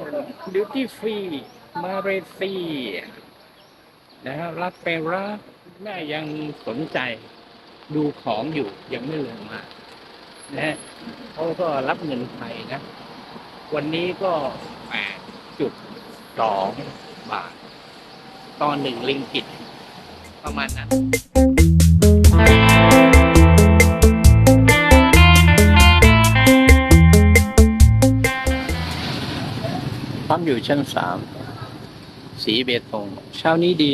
นดิวตี้ฟรีมาเลเซียนะครับรักไปรักแม่ยังสนใจดูของอยู่ยังไม่ลงมานะฮะเขาก็รับเงินไทยนะ วันนี้ก็แปดจุดสองบาทต่อหนึ่งลิงกิตประมาณนั้น ปั๊มอยู่ชั้นสาม สีเบตงเช้านี้ดี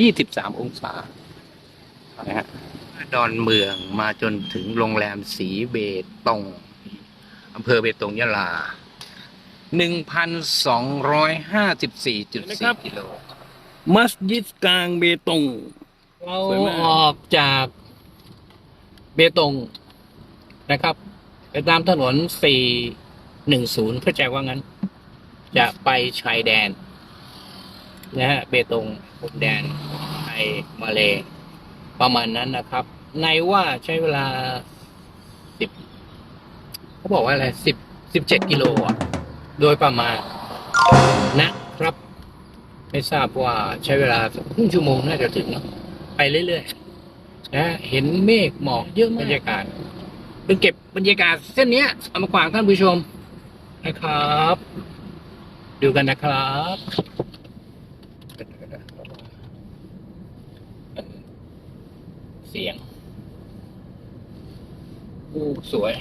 ยี่สิบสามองศานะฮะดอนเมืองมาจนถึงโรงแรมสีเบตงอำเภอเบตงยะลาหนึ่งพันสองร้อยห้าสิบสี่จุดสี่กิโล มัสยิดกลางเบตง เราสวยมากออกจากเบตงนะครับ ไปตามถนน410เข้าใจว่างั้น จะไปชายแดนนะฮะเบตงพรมแดนไทยมาเลประมาณนั้นนะครับ ในว่าใช้เวลา10เขาบอกว่าอะไร10 17กิโลอะ โดยประมาณนะครับ ไม่ทราบว่าใช้เวลาครึ่งชั่วโมงน่าจะถึงเนอะไปเรื่อยๆนะเห็นเมฆหมอกเยอะมากบรรยากาศเป็นเก็บบรรยากาศเส้นเนี้ยเอามาฝากท่านผู้ชมนะครับ ดูกันนะครับเสียงอู้สวย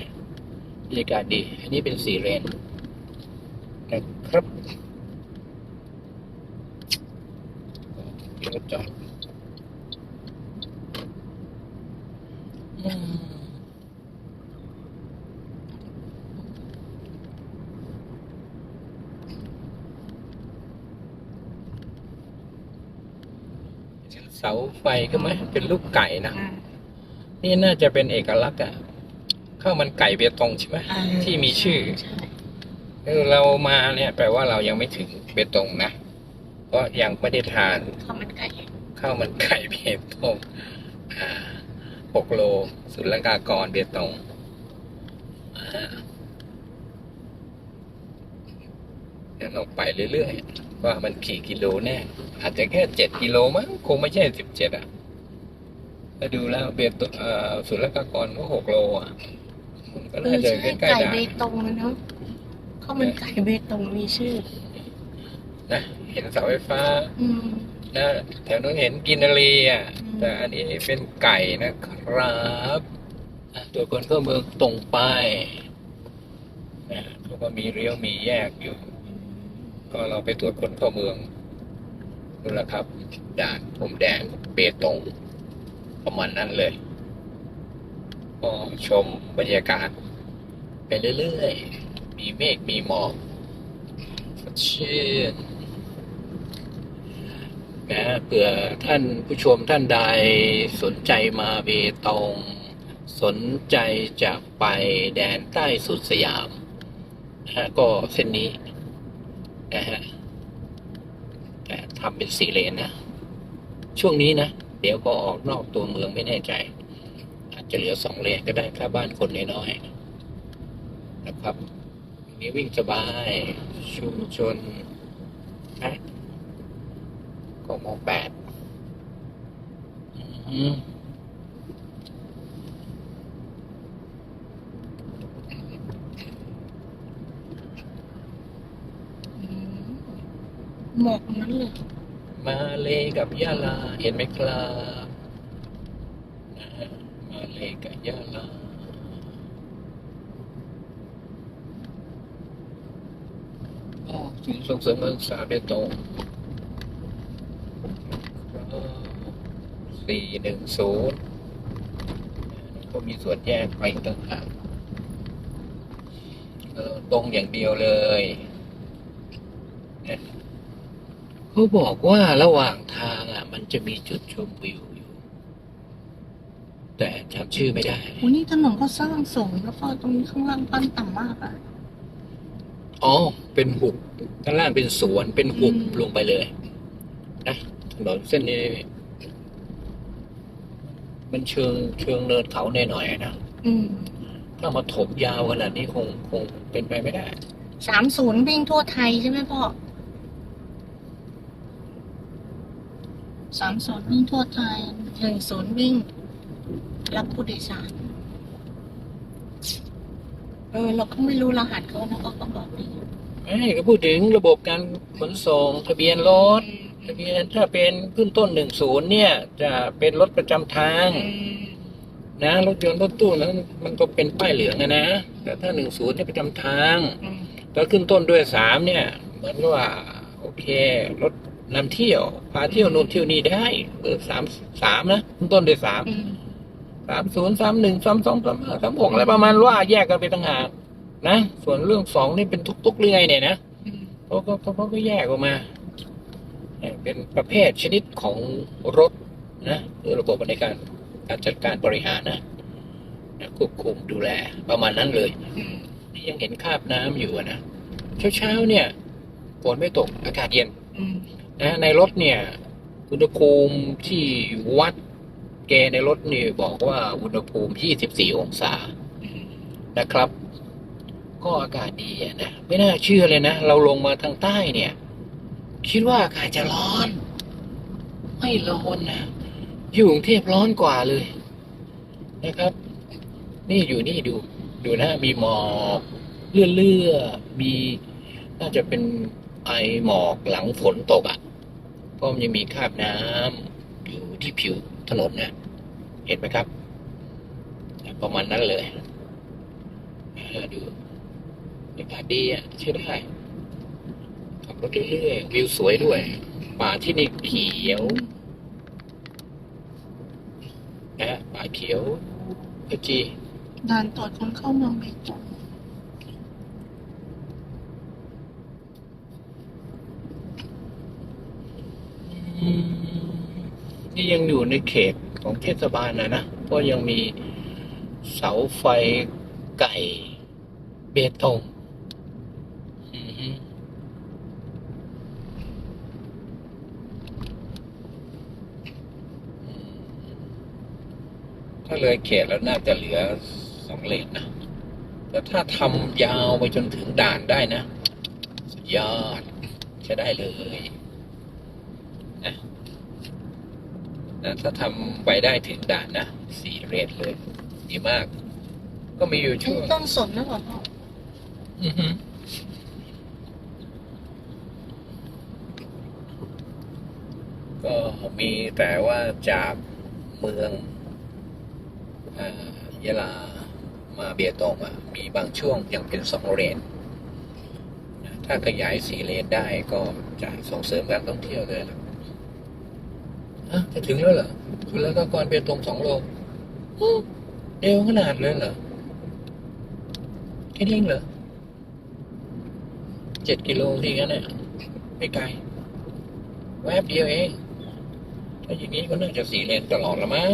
บรรยากาศดี อันนี้เป็นสีเรนนะครับรถจอดอืม เสาไฟก็ไหมเป็นลูกไก่นะ นี่น่าจะเป็นเอกลักษณ์อะข้าวมันไก่เบตงใช่ไหมที่มีชื่อใช่เออเรามาเนี่ยแปลว่าเรายังไม่ถึงเบตงนะเพราะยังไม่ได้ทานข้าวมันไก่ข้าวมันไก่เบตงอ่าหกโลสุลกากรเบตงอ่าเดี๋ยวเราไปเรื่อยๆ ว่ามันกี่กิโลแน่อาจจะแค่เจ็ดกิโลมั้งคงไม่ใช่สิบเจ็ดอะถ้าดูแล้วเบตงอ่าสุลกากรก็หกโลอะมันก็เอน่าอจะใช่ใกล้ไก่ๆได้เบตงนะเนาะข้าวมันไก่เบตงมีชื่อ นะเห็นเสาไฟฟ้าอืมนะแถวนู้นเห็นกินนารีอะอืมแต่อันนี้เป็นไก่นะครับอะตัวคนก็เมืองตรงไปนะเขาก็มีเลี้ยวมีแยกอยู่ ก็เราไปตรวจคนเข้าเมืองนู่นแหละครับด่านผมแดนเบตงประมาณนั้นเลย ก็ชมบรรยากาศ ไปเรื่อยๆ มีเมฆมีหมอกสดชื่นนะเผื่อท่านผู้ชมท่านใดสนใจมาเบตง สนใจจะไปแดนใต้สุดสยามนะก็เส้นนี้ นะฮะแต่ทำเป็นสี่เลนนะ ช่วงนี้นะ เดี๋ยวก็ออกนอกตัวเมืองไม่แน่ใจ อาจจะเหลือสองเลนก็ได้ถ้าบ้านคนน้อยๆนะครับนี้วิ่งสบาย ชุมชนนะกมแปดอืม อืม หมอกนั้นเลย มาเลกับยะลา เห็นไหมครับนะฮะมาเลกับยะลาอ๋อศูนย์ส่งเสริมการศึกษาเบตงสี่หนึ่งศูนย์ก็มีส่วนแยกไปต่างหากตรงอย่างเดียวเลยนะ เขาบอกว่าระหว่างทางอะ มันจะมีจุดชมวิวอยู่ แต่จำชื่อไม่ได้ โอ้นี่ถนนก็สร้างสูงแล้วก็ตรงนี้ข้างล่างปั้นต่ำมากอะ อ๋อ เป็นหุบข้างล่างเป็นสวนเป็นหุบอืม ลงไปเลยนะถนนเส้นนี้ มันเชิงเชิงเนินเขาหน่อยๆนะอืมถ้ามาถมยาวขนาดนี้คงคงเป็นไปไม่ได้ สามศูนย์วิ่งทั่วไทยใช่ไหมพ่อ สามศูนย์วิ่งทั่วไทยหนึ่งศูนย์วิ่ง รับผู้โดยสาร เออ เราก็ไม่รู้รหัสเขานะเขาก็บอกนี่ไม่ก็พูดถึงระบบการขนส่งทะเบียนรถทะเบียนถ้าเป็นขึ้นต้นหนึ่งศูนย์เนี่ย จะเป็นรถประจำทางอืมนะรถยนต์รถตู้นั้นมันก็เป็นป้ายเหลืองอะนะ แต่ถ้าหนึ่งศูนย์เนี่ยประจำทางอืมแล้วขึ้นต้นด้วยสามเนี่ย เหมือนกับว่า โอเค รถ นำเที่ยว พาเที่ยวนู่นเที่ยวนี่ได้ เบอร์สามสามนะขึ้นต้นด้วยสามอืมสามศูนย์สามหนึ่งสามสองสามห้าสามหกอะไรประมาณว่าแยกกันไปต่างหากนะส่วนเรื่องสองนี่เป็นทุกๆเรื่อยเนี่ยนะอืมเขาก็เขาก็แยกออกมาเป็นประเภทชนิดของรถนะคือระบบในการการจัดการบริหารนะนะควบคุมดูแลประมาณนั้นเลยอืมนี่ยังเห็นคราบน้ำอยู่อะนะเช้าเช้าๆเนี่ยฝนไม่ตกอากาศเย็นอืม นะในรถเนี่ยอุณหภูมิที่วัดแกในรถนี่บอกว่าอุณหภูมิ 24 องศานะครับ ก็อากาศดีนะไม่น่าเชื่อเลยนะ เราลงมาทางใต้เนี่ย คิดว่าอากาศจะร้อน ไม่ร้อนนะอยู่กรุงเทพร้อนกว่าเลยนะครับ นี่อยู่นี่ดู ดูนะ มีหมอกเลื่อๆมีน่าจะเป็นไอหมอกหลังฝนตกอะ่ะ เพราะมันยังมีคราบน้ำอยู่ที่ผิวถนนนะเห็นไหมครับ ประมาณนั้นเลยดูอากาศดีอะใช่ได้ขับรถเรื่อยๆวิวสวยด้วยป่าที่นี่เขียวนะป่าเขียวกระจีด่านตรวจคนเข้าเมืองเบตง อืมนี่ยังอยู่ในเขตของเทศบาลนะนะเพราะยังมีเสาไฟไก่เบตงอือฮึถ้าเลยเขตแล้วน่าจะเหลือสองเลนนะแต่ถ้าทำยาวไปจนถึงด่านได้นะ สุดยอดใช้ได้เลยนะ นะถ้าทำไปได้ถึงด่านนะสี่เรทเลย ดีมาก ก็มีอยู่อันช่วงนี้ต้นสนนะเปล่าพ่ออือฮึก็มีแต่ว่าจากเมืองอ่ายะลามาเบียตงอะมีบางช่วงยังเป็นสองเลนนะถ้าขยายสี่เลนได้ก็จะส่งเสริมการท่องเที่ยวเลยนะ ฮะจะถึงแล้วเหรอคุณแล้วก็ก่อนเบียตงสองโลเร็วขนาดเลยเหรอแค่นี้เองเหรอเจ็ดกิโลที่งั้นเนี่ยไม่ไกล แวบเดียวเองถ้าอย่างนี้ก็น่าจะสี่เลนตลอดละมั้ง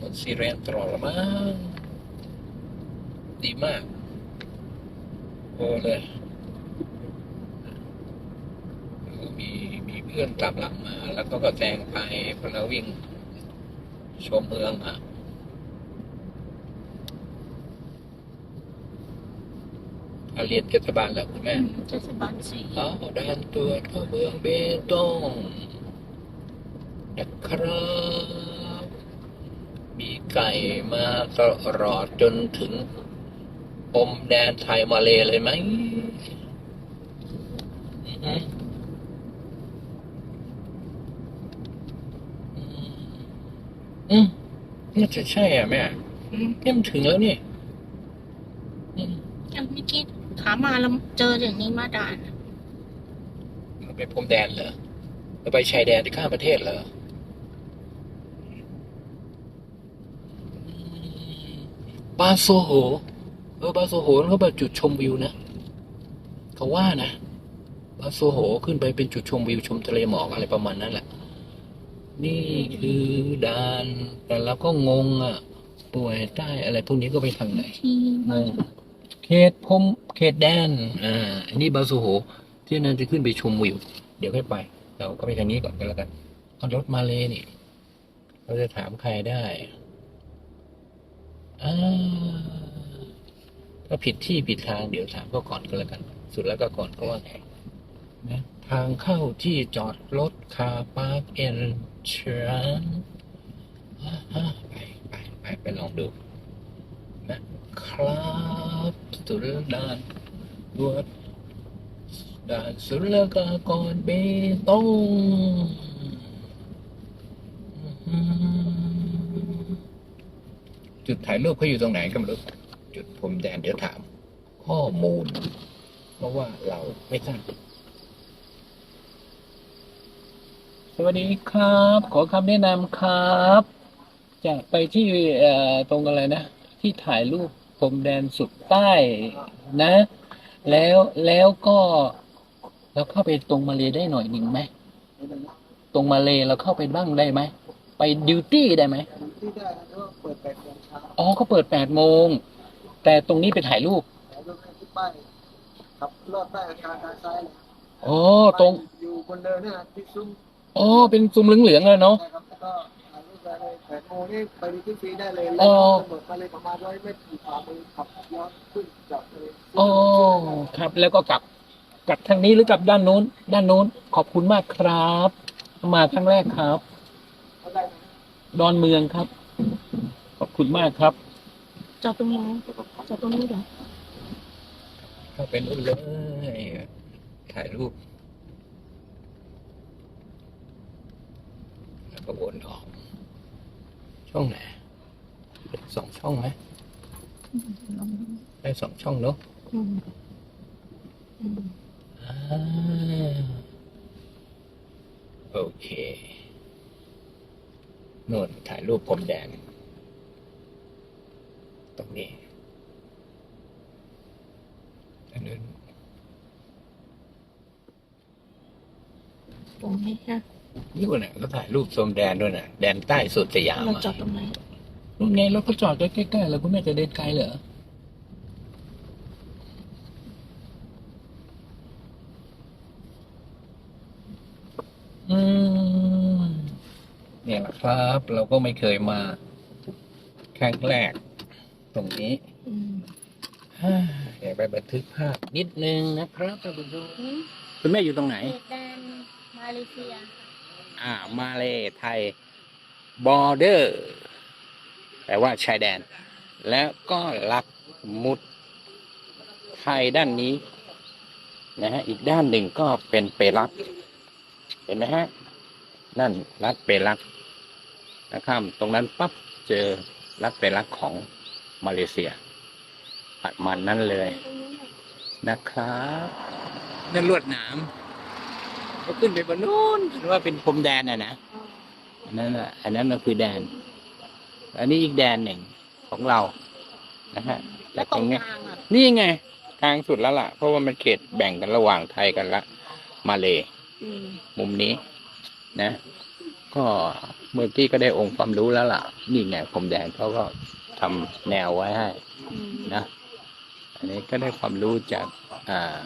รถสี่เลนตลอดละมั้งดีมาก โอ้เลยมีมีเพื่อนตามหลังมา แล้วก็ก็แซงไปพอเราวิ่งชมเมืองอะอะเรียนเทศบาลแล้วคุณอืแม่มเทศบาลสี่เอาด่านตรวจเข้าเมืองเบตงนะครับ มีไก่มาตลอดจนถึงปมแดนไทยมาเลเลยไหมอือฮึอืมอืม น่าจะใช่อะแม่อืมเนี่ยมันถึงแล้วนี่อืมอย่างเมื่อกี้ขามาเราเจออย่างนี้มาด่านอะเราไปพรมแดนเหรอเราไปชายแดนที่ข้ามประเทศเหรอบาโซโห เออบาโซโหเขาแบบจุดชมวิวนะเขาว่านะบาโซโหขึ้นไปเป็นจุดชมวิวชมทะเลหมอกอะไรประมาณนั้นแหละ นี่คือด่าน แต่เราก็งงอะ ป่วยใต้อะไรพวกนี้ก็ไปทางไหนที่งงเขตพรมเขตแดน อ่าอันนี้บาโซโห ที่นั่นจะขึ้นไปชมวิว เดี๋ยวค่อยไป เราก็ไปทางนี้ก่อนก็แล้วกันเอารถมาเลยนี่ เราจะถามใครได้อ่าถ้าผิดที่ผิดทางเดี๋ยวถามก็ก่อนก็แล้วกัน สุดแล้วก็ก่อนก็ว่าไงนะ ทางเข้าที่จอดรถคาปาร์คเอนทรันไปไปไปไปลองดูนะครับสุรดานวจด่านสุลกากรเบตงจุดถ่ายรูปเขาอยู่ตรงไหนก็ไม่รู้จุดพรมแดนเดี๋ยวถาม ข้อมูล เพราะว่าเราไม่ทราบ สวัสดีครับ ขอคำแนะนำครับ จะไปที่เอ่อตรงอะไรนะ ที่ถ่ายรูปพรมแดนสุดใต้นะ แล้วแล้วก็เราเข้าไปตรงมาเลได้หน่อยหนึ่งไหมตรงมาเลเราเข้าไปบ้างได้ไหมไปดิวตี้ได้ไหมที่ได้นะว่าเปิดแปดโมงเช้าอ๋อเขาเปิดแปดโมง แต่ตรงนี้ไปถ่ายรูปแล้วก็ที่ป้ายขับลอดใต้อาคารทางซ้ายเลยอ๋อตรงอยู่บนเดินเนี่ยนะที่ซุ้ม อ๋อเป็นซุ้มเหลืองๆเลยเนาะนะครับแล้วก็ถ่ายรูปได้เลยแปดโมงนี่ไปดูที่ฟรีได้เลยอ๋แล้วอก็ตำรวจมาเลยประมาณร้อยเมตรขวามือขับย้อนขึ้นจากเลยอ๋อครับ แล้วก็กลับกลับทางนี้หรือกลับด้านนู้น ด้านนู้น ขอบคุณมากครับ มาครั้งแรกครับเขาได้ไหมดอนเมืองครับ ขอบคุณมากครับ จอดตรงไหนจอดตรงนี้เหรอ เข้าไปนู่นเลย ถ่ายรูป แล้ว ก็วนออก ช่องไหนสองช่องไหมได้สองช่องเนาะโอเคโน่นถ่ายรูปผมแดง ตรงนี้อันนั้นตรงนี้ค่ะ นี่วันไหนะก็ถ่ายรูปชมแดนด้วยนะแดนใต้สุดสยามเราอะจอดตรงไหนนู่นไงรถเขาจอดใกล้ๆแล้วคุณแม่จะเดินไกลเหรออืมเนี่ยแหละครับ เราก็ไม่เคยมาครั้งแรก ตรงนี้อืมฮ่าเดี๋ยวไปบันทึกภาพนิดนึงนะครับท่านผู้ชมอืมคุณแม่อยู่ตรงไหน เขตแดนมาเลเซีย อ่ามาเลไทยบอร์เดอร์แปลว่าชายแดน แล้วก็ลักมุดไทยด้านนี้นะฮะอีกด้านหนึ่งก็เป็นเปรักเห็นไหมฮะนั่นรัฐเปรักนะครับตรงนั้นปั๊บเจอรัฐเปรักของมาเลเซียปัดมันนั่นเลยนะครับนั่นลวดหนาม ก็ขึ้นไปบนนู้นหรือว่าเป็นพรมแดนน่ะนะอันนั้นน่ะอันนั้นก็คือแดน อันนี้อีกแดนหนึ่งของเรานะฮะแล้วตรงเนี้กลางอะนี่ไงกลางสุดแล้วล่ะ เพราะว่ามันเขตแบ่งกันระหว่างไทยกันละ มาเลอืมมุมนี้ นะ ก็เมื่อกี้ก็ได้องค์ความรู้แล้วล่ะ นี่ไงผมแดงเขาก็ทำแนวไว้ให้อืมนะ อันนี้ก็ได้ความรู้จาก อ่า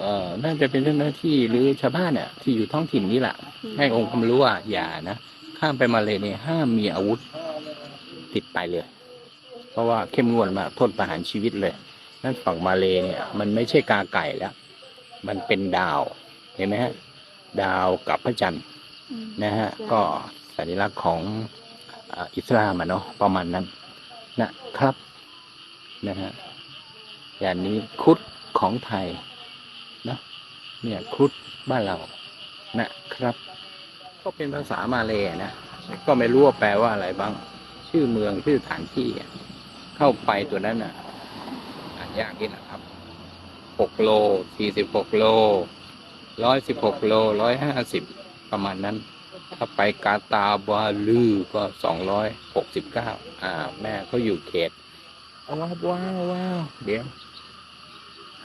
เอ่อน่าจะเป็นเจ้าหน้าที่หรือชาวบ้านเนี่ยที่อยู่ท้องถิ่นนี่แหละให้องค์ความรู้ว่าอย่านะข้ามไปมาเลยเนี่ยห้ามมีอาวุธติดไปเลย เพราะว่าเข้มงวดมากโทษประหารชีวิตเลยนั่นฝั่งมาเลยเนี่ย มันไม่ใช่กาไก่แล้ว มันเป็นดาวเห็นไหมฮะ ดาวกับพระจันทร์อืมนะฮะ ก็สัญลักษณ์ของอ่าอิสลามอะเนาะประมาณนั้น นะครับนะฮะอย่างนี้ครุดของไทยนะ เนี่ยครุดบ้านเรานะครับ ก็เป็นภาษามาเลยนะ ก็ไม่รู้ว่าแปลว่าอะไรบ้าง ชื่อเมืองชื่อสถานที่ เข้าไปตัวนั้นอะอ่านยากนิดนะครับหกโลสี่สิบหกโลร้อยสิบหกโลร้อยห้าสิบประมาณนั้น ถ้าไปกาตาบาลือก็สองร้อยหกสิบเก้าอ่า แม่เขาอยู่เขตว้าวว้าวว้าวเดี๋ยว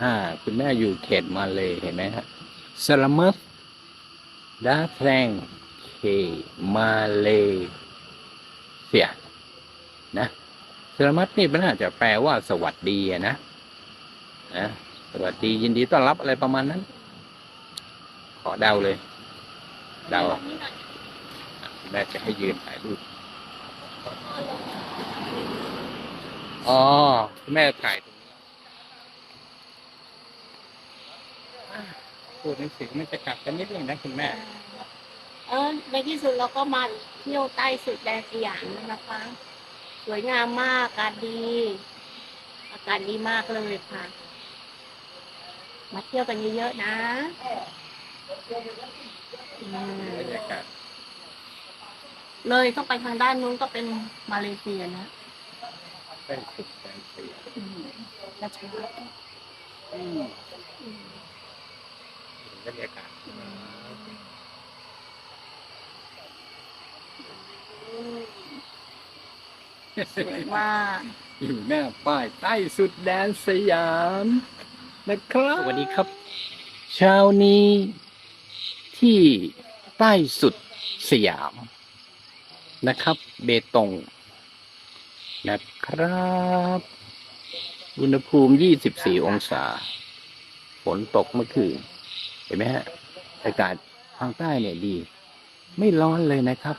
อ่าคุณแม่อยู่เขตมาเลยเห็นไหมฮะสลามัตดาแทงเคมาเลเซียนะสลามัตนี่มันอาจจะแปลว่าสวัสดีนะนะสวัสดียินดีต้อนรับอะไรประมาณนั้น ขอเดาเลย เดาแม่จะให้ยืนถ่ายรูปอ๋อคุณแม่ถ่ายตรงนี้อะ พูดหนังสือมันจะกลับกันนิดนึงนะคุณแม่ เออในที่สุดเราก็มาเที่ยวใต้สุดแดนสยามแล้วนะคะ สวยงามมากอากาศดี อากาศดีมากเลยค่ะ มาเที่ยวกันเยอะๆนะอืมบรรยากาศเลยต้องไปทางด้านนู้นก็เป็นมาเลเซียนะใกล้สุดแสนสยามอืมราชวัฒน์อืมอืม บรรยากาศสวยมาก อยู่หน้าป้ายใต้สุดแดนสยาม นะครับ สวัสดีครับ เช้านี้ที่ใต้สุดสยาม นะครับ เบตง นะครับ อุณหภูมิ 24 องศา ฝนตกเมื่อคืน เห็นไหมฮะอากาศทางใต้เนี่ยดี ไม่ร้อนเลยนะครับ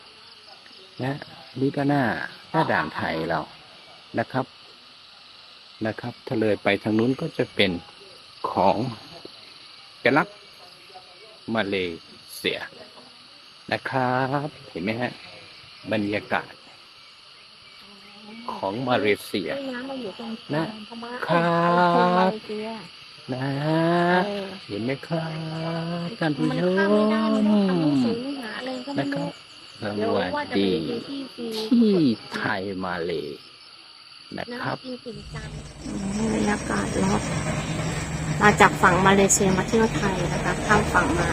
นะนี่ก็หน้าหน้าด่านไทยเรานะครับนะครับ ถ้าเลยไปทางนู้นก็จะเป็นของกลักมาเลเซียนะครับ เห็นไหมฮะบรรยากาศ ของมาเลเซียน้ำมาอยู่ตรงนะพม่าครับ เอ้ยมาเลเซียนะเออเห็นไหมครับท่านผู้มันชข้ามไม่ได้มมันต้องทำหนังสือหาอะไรก็นะไม่ครัรู้บสเดี๋ยววัสว่าจะไปดีดูที่ฟรีที่ไทยมาเลยนะนะคครัรับบกินสิ่งจันบรรยากาศรอบมาจากฝั่งมาเลเซียมาเที่ยวไทยนะคะข้ามฝั่งมา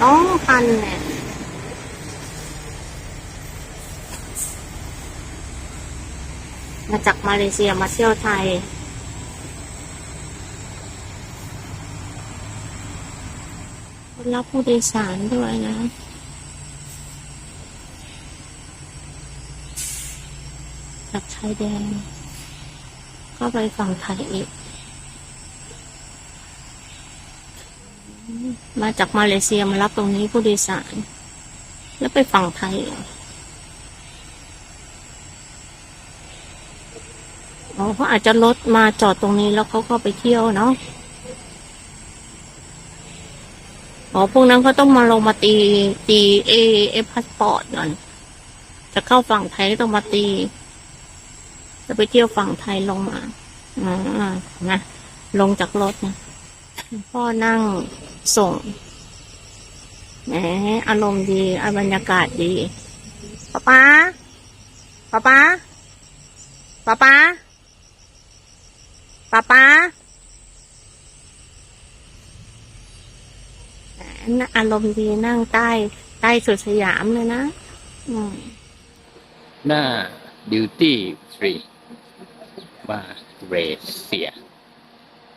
สองพันเนี่ยมาจากมาเลเซียมาเที่ยวไทย รับผู้โดยสารด้วยนะจากชายแดน ก็ไปฝั่งไทยอีก มาจากมาเลเซียมารับตรงนี้ผู้โดยสาร แล้วไปฝั่งไทยอ๋อเขาอาจจะรถมาจอดตรงนี้แล้วเขาก็ไปเที่ยวเนาะ อ๋อพวกนั้นเขาต้องมาลงมาตีตีเอเอพาสปอร์ตก่อน จะเข้าฝั่งไทยก็ต้องมาตี จะไปเที่ยวฝั่งไทยลงมาอ่านะลงจากรถนะพ่อนั่งส่งแหมอารมณ์ดีอบรรยากาศดีป๊าป๊าป๊าป๊าป๊าป๊าป๊าป๊า น่ะ อารมณ์ดีนั่งใต้ ใต้สุดสยามเลยนะหน้าดิวตี้ฟรีมาเลเซีย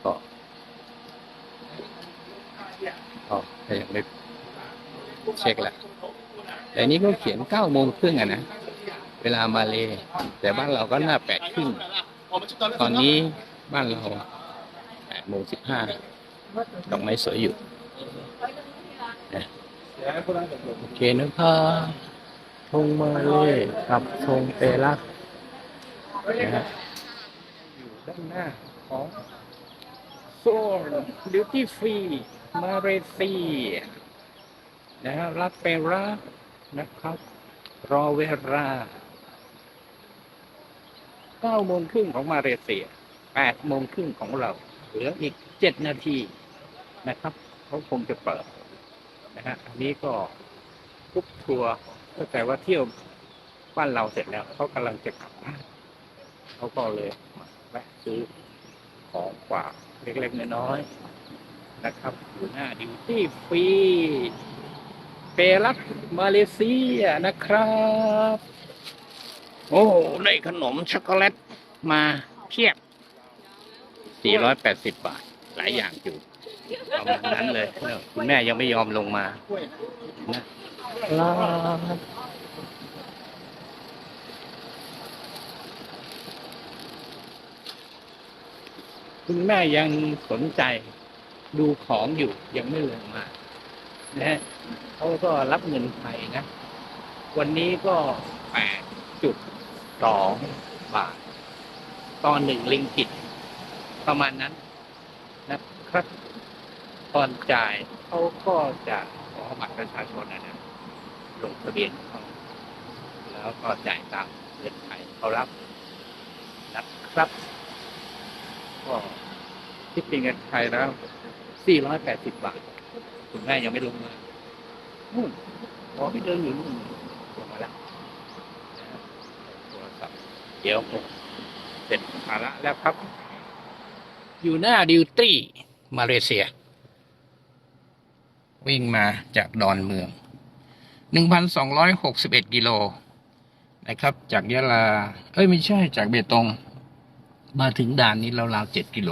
ก็ก็ยังไม่เช็คละแต่นี้ก็เขียนเก้าโมงครึ่งอะนะ เวลามาเลยแต่บ้านเราก็หน้าแปดครึ่งตอนนี้บ้านเราแปดโมงสิบห้าดอกไม้สวยอยู่ เคนะครับธงมาเลกับธงเปรักนะฮะอยู่ด้านหน้าของโซนดิวตี้ฟรีมาเลเซียนะฮะรับเปรักนะครับ รอเวลา9โมงครึ่งของมาเลเซีย8โมงครึ่งของเรา เหลืออีก7นาทีนะครับ เขาคงจะเปิดนะฮะอันนี้ก็กรุ๊ปทัวร์เข้าใจว่าเที่ยวบ้านเราเสร็จแล้วเขากำลังจะกลับบ้านเขาก็เลยมาแวะซื้อของฝากเล็กๆน้อยๆนะครับอยู่หน้าดิวตี้ฟรีเปรักมาเลเซียนะครับ โอ้ได้ขนมช็อกโกแลตมาเพียบ 480 บาท หลายอย่างอยู่ ประมาณนั้นเลยเออคุณแม่ยังไม่ยอมลงมานะครับคุณแม่ยังสนใจดูของอยู่ยังไม่ลงมานะฮะเขาก็รับเงินไทยนะ วันนี้ก็แปดจุดสองบาทตอนหนึ่งลิงกิตประมาณนั้นนะครับ ตอนจ่ายเขาก็จะขอบัตรประชาชนนะนะลงทะเบียนเขาแล้วก็จ่ายตามเงื่อนไขเขารับนะครับ ก็ที่เป็นเงินไทยแล้ว 480 บาท คุณแม่ยังไม่ลงมานู่นพอไปเดินอยู่นู่นลงมาแล้วโทรศัพท์เดี๋ยวผมเสร็จภาระแล้วครับ อยู่หน้าดิวตี้ มาเลเซีย วิ่งมาจากดอนเมือง 1,261 กิโลนะครับ จากยะลา เอ้ยไม่ใช่จากเบตง มาถึงด่านนี้ราวๆ7กิโล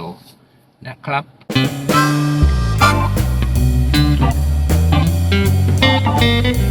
นะครับอ